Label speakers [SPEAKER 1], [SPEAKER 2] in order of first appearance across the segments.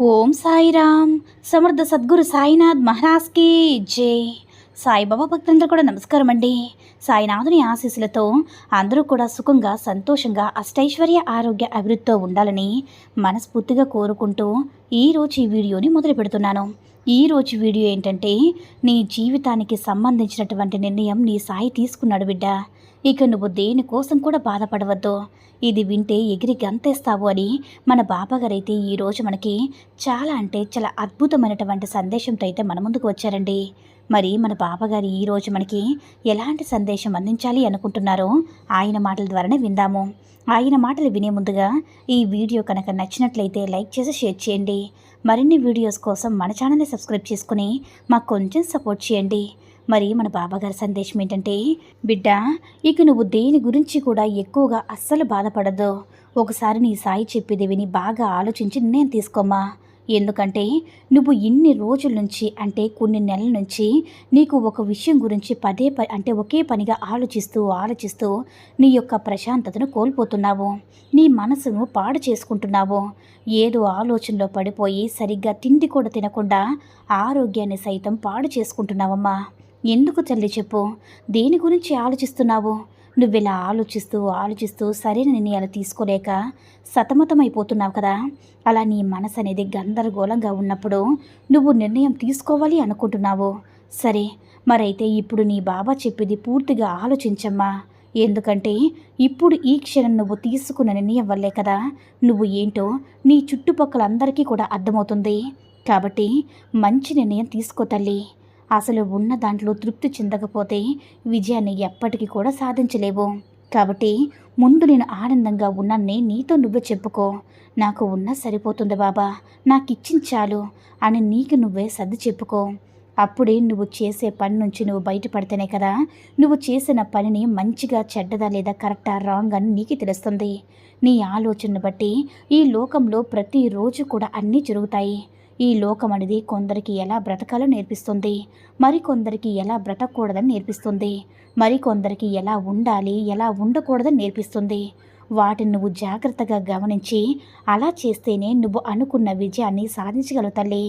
[SPEAKER 1] Om Sairam. సమర్థ సద్గురు సాయినాథ్ మహారాజ్కి జై. సాయిబాబా భక్తులందరూ కూడా నమస్కారం అండి. సాయినాథుని ఆశీస్సులతో అందరూ కూడా సుఖంగా సంతోషంగా అష్టైశ్వర్య ఆరోగ్య అభివృద్ధితో ఉండాలని మనస్ఫూర్తిగా కోరుకుంటూ ఈరోజు ఈ వీడియోని మొదలు పెడుతున్నాను. ఈరోజు వీడియో ఏంటంటే నీ జీవితానికి సంబంధించినటువంటి నిర్ణయం నీ సాయి తీసుకున్నాడు బిడ్డ. ఇక నువ్వు దేనికోసం కూడా బాధపడవద్దు. ఇది వింటే ఎగిరి గంతేస్తావు అని మన బాబాగారైతే ఈరోజు మనకి చాలా అంటే చాలా అద్భుతమైనటువంటి సందేశంతో అయితే మన ముందుకు వచ్చారండి. మరి మన బాబాగారు ఈరోజు మనకి ఎలాంటి సందేశం అందించాలి అనుకుంటున్నారో ఆయన మాటల ద్వారానే విందాము. ఆయన మాటలు వినే ముందుగా ఈ వీడియో కనుక నచ్చినట్లయితే లైక్ చేసి షేర్ చేయండి. మరిన్ని వీడియోస్ కోసం మన ఛానల్ని సబ్స్క్రైబ్ చేసుకుని మాకు కొంచెం సపోర్ట్ చేయండి. మరి మన బాబాగారి సందేశం ఏంటంటే బిడ్డ ఇక నువ్వు దేని గురించి కూడా ఎక్కువగా అస్సలు బాధపడదు. ఒకసారి నీ సాయి చెప్పేది విని బాగా ఆలోచించి నిర్ణయం తీసుకోమ్మా. ఎందుకంటే నువ్వు ఇన్ని రోజుల నుంచి అంటే కొన్ని నెలల నుంచి నీకు ఒక విషయం గురించి పదే ప అంటే ఒకే పనిగా ఆలోచిస్తూ ఆలోచిస్తూ నీ యొక్క ప్రశాంతతను కోల్పోతున్నావు. నీ మనసును పాడు చేసుకుంటున్నావు. ఏదో ఆలోచనలో పడిపోయి సరిగ్గా తిండి కూడా తినకుండా ఆరోగ్యాన్ని సైతం పాడు చేసుకుంటున్నావమ్మా. ఎందుకు తల్లి చెప్పు? దేని గురించి ఆలోచిస్తున్నావు? నువ్వెలా ఆలోచిస్తూ ఆలోచిస్తూ సరైన నిర్ణయాలు తీసుకోలేక సతమతమైపోతున్నావు కదా? అలా నీ మనసు అనేది గందరగోళంగా ఉన్నప్పుడు నువ్వు నిర్ణయం తీసుకోవాలి అనుకుంటున్నావు. సరే మరైతే ఇప్పుడు నీ బాబా చెప్పేది పూర్తిగా ఆలోచించమ్మా. ఎందుకంటే ఇప్పుడు ఈ క్షణం నువ్వు తీసుకున్న నిర్ణయం వల్లే కదా నువ్వు ఏంటో నీ చుట్టుపక్కల అందరికీ కూడా అర్థమవుతుంది. కాబట్టి మంచి నిర్ణయం తీసుకో తల్లి. అసలు ఉన్న దాంట్లో తృప్తి చెందకపోతే విజయాన్ని ఎప్పటికీ కూడా సాధించలేవు. కాబట్టి ముందు నేను ఆనందంగా ఉన్నానే నీతో నువ్వే చెప్పుకో. నాకు ఉన్న సరిపోతుంది బాబా. నాకు ఇచ్చించాలు అని నీకు నువ్వే సర్ది చెప్పుకో. అప్పుడే నువ్వు చేసే పని నుంచి నువ్వు బయటపడితేనే కదా నువ్వు చేసిన పనిని మంచిగా చెడ్డదా లేదా కరెక్టా రాంగ్ అని నీకు తెలుస్తుంది. నీ ఆలోచనను బట్టి ఈ లోకంలో ప్రతిరోజు కూడా అన్నీ జరుగుతాయి. ఈ లోకం అనేది కొందరికి ఎలా బ్రతకాలో నేర్పిస్తుంది. మరికొందరికి ఎలా బ్రతకూడదని నేర్పిస్తుంది. మరికొందరికి ఎలా ఉండాలి ఎలా ఉండకూడదని నేర్పిస్తుంది. వాటిని నువ్వు జాగ్రత్తగా గమనించి అలా చేస్తేనే నువ్వు అనుకున్న విజయాన్ని సాధించగలవు తల్లి.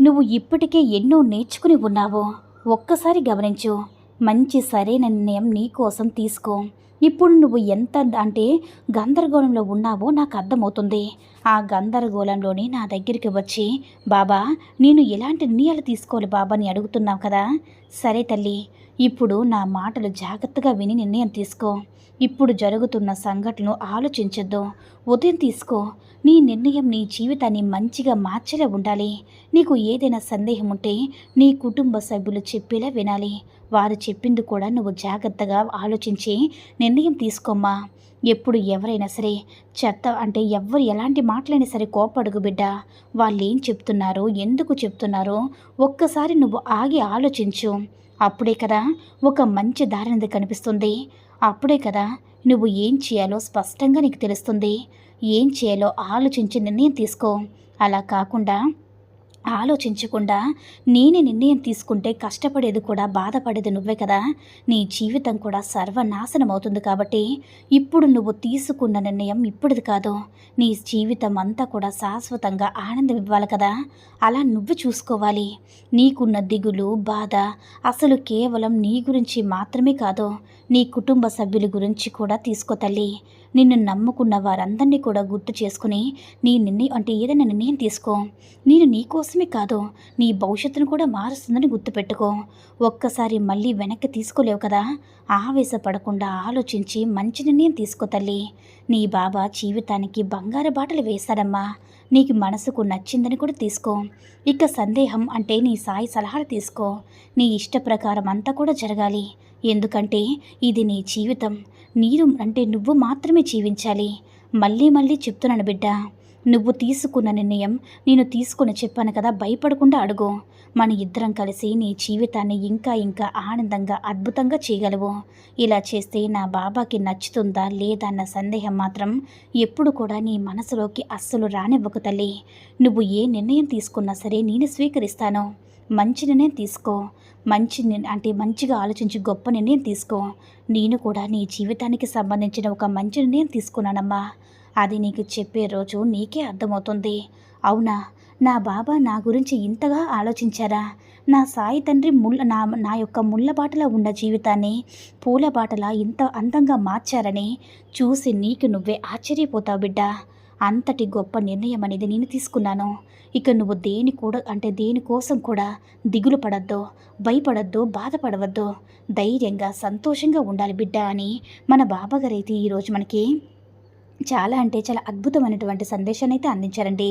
[SPEAKER 1] నువ్వు ఇప్పటికే ఎన్నో నేర్చుకుని ఉన్నావు. ఒక్కసారి గమనించు. మంచి సరైన నిర్ణయం నీ కోసం తీసుకో. ఇప్పుడు నువ్వు ఎంత అంటే గందరగోళంలో ఉన్నావో నాకు అర్థమవుతుంది. ఆ గందరగోళంలోనే నా దగ్గరికి వచ్చి బాబా నేను ఎలాంటి నిర్ణయాలు తీసుకోవాలి బాబా? అని అడుగుతున్నావు కదా. సరే తల్లి ఇప్పుడు నా మాటలు జాగ్రత్తగా విని నిర్ణయం తీసుకో. ఇప్పుడు జరుగుతున్న సంఘటనలు ఆలోచించొద్దు. ఉదయం తీసుకో. నీ నిర్ణయం నీ జీవితాన్ని మంచిగా మార్చేలా ఉండాలి. నీకు ఏదైనా సందేహం ఉంటే నీ కుటుంబ సభ్యులు చెప్పేలా వినాలి. వారు చెప్పింది కూడా నువ్వు జాగ్రత్తగా ఆలోచించి నిర్ణయం తీసుకోమ్మా. ఎప్పుడు ఎవరైనా సరే చెత్త అంటే ఎవరు ఎలాంటి మాటలైనా సరే కోపడుగు బిడ్డ. వాళ్ళు ఏం చెప్తున్నారో ఎందుకు చెప్తున్నారో ఒక్కసారి నువ్వు ఆగి ఆలోచించు. అప్పుడే కదా ఒక మంచి దారినది కనిపిస్తుంది. అప్పుడే కదా నువ్వు ఏం చేయాలో స్పష్టంగా నీకు తెలుస్తుంది. ఏం చేయాలో ఆలోచించి నిర్ణయం తీసుకో. అలా కాకుండా ఆలోచించకుండా నేనే నిర్ణయం తీసుకుంటే కష్టపడేది కూడా బాధపడేది నువ్వే కదా. నీ జీవితం కూడా సర్వనాశనం అవుతుంది కాబట్టి ఇప్పుడు నువ్వు తీసుకున్న నిర్ణయం ఇప్పుడుది కాదు. నీ జీవితం అంతా కూడా శాశ్వతంగా ఆనందం ఇవ్వాలి కదా. అలా నువ్వు చూసుకోవాలి. నీకున్న దిగులు బాధ అసలు కేవలం నీ గురించి మాత్రమే కాదు. నీ కుటుంబ సభ్యుల గురించి కూడా తీసుకో తల్లి. నిన్ను నమ్ముకున్న వారందరినీ కూడా గుర్తు చేసుకుని నీ నిర్ణయం అంటే ఏదైనా నిర్ణయం తీసుకో. నేను నీ కోసమే కాదు నీ భవిష్యత్తును కూడా మారుస్తుందని గుర్తుపెట్టుకో. ఒక్కసారి మళ్ళీ వెనక్కి తీసుకోలేవు కదా? ఆవేశపడకుండా ఆలోచించి మంచి నిర్ణయం తీసుకో తల్లి. నీ బాబా జీవితానికి బంగారు బాటలు వేశాడమ్మా నీకు మనసుకు నచ్చిందని కూడా తీసుకో. ఇక సందేహం అంటే నీ సాయి సలహాలు తీసుకో. నీ ఇష్ట ప్రకారం అంతా కూడా జరగాలి. ఎందుకంటే ఇది నీ జీవితం. నీరు అంటే నువ్వు మాత్రమే జీవించాలి. మళ్ళీ మళ్ళీ చెప్తున్నాను బిడ్డ నువ్వు తీసుకున్న నిర్ణయం నేను తీసుకుని చెప్పాను కదా భయపడకుండా అడుగు. మన ఇద్దరం కలిసి నీ జీవితాన్ని ఇంకా ఇంకా ఆనందంగా అద్భుతంగా చేయగలవు. ఇలా చేస్తే నా బాబాకి నచ్చుతుందా లేదా అన్న సందేహం మాత్రం ఎప్పుడు కూడా నీ మనసులోకి అస్సలు రానివ్వకు తల్లి. నువ్వు ఏ నిర్ణయం తీసుకున్నా సరే నేను స్వీకరిస్తాను. మంచి నిర్ణయం తీసుకో. మంచి అంటే మంచిగా ఆలోచించి గొప్ప నిర్ణయం తీసుకో. నేను కూడా నీ జీవితానికి సంబంధించిన ఒక మంచి నిర్ణయం తీసుకున్నానమ్మా. అది నీకు చెప్పే రోజు నీకే అర్థమవుతుంది. అవునా? నా బాబా నా గురించి ఇంతగా ఆలోచించారా? నా సాయి తండ్రి ముళ్ళ నా నా యొక్క ముళ్ళ బాటలో ఉన్న జీవితాన్ని పూలబాటలా ఇంత అందంగా మార్చారని చూసి నీకు నువ్వే ఆశ్చర్యపోతావు బిడ్డా. అంతటి గొప్ప నిర్ణయం అనేది నేను తీసుకున్నాను. ఇక నువ్వు దేని కూడా అంటే దేనికోసం కూడా దిగులు పడద్దు భయపడద్దు బాధపడవద్దు. ధైర్యంగా సంతోషంగా ఉండాలి బిడ్డ అని మన బాబాగారు అయితే ఈరోజు మనకి చాలా అంటే చాలా అద్భుతమైనటువంటి సందేశాన్ని అయితే అందించారండి.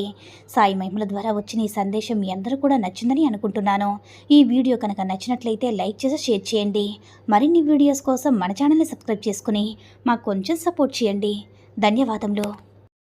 [SPEAKER 1] సాయి మహిమల ద్వారా వచ్చిన ఈ సందేశం మీ అందరూ కూడా నచ్చిందని అనుకుంటున్నాను. ఈ వీడియో కనుక నచ్చినట్లయితే లైక్ చేసి షేర్ చేయండి. మరిన్ని వీడియోస్ కోసం మన ఛానల్ని సబ్స్క్రైబ్ చేసుకుని మాకు కొంచెం సపోర్ట్ చేయండి. ధన్యవాదములు.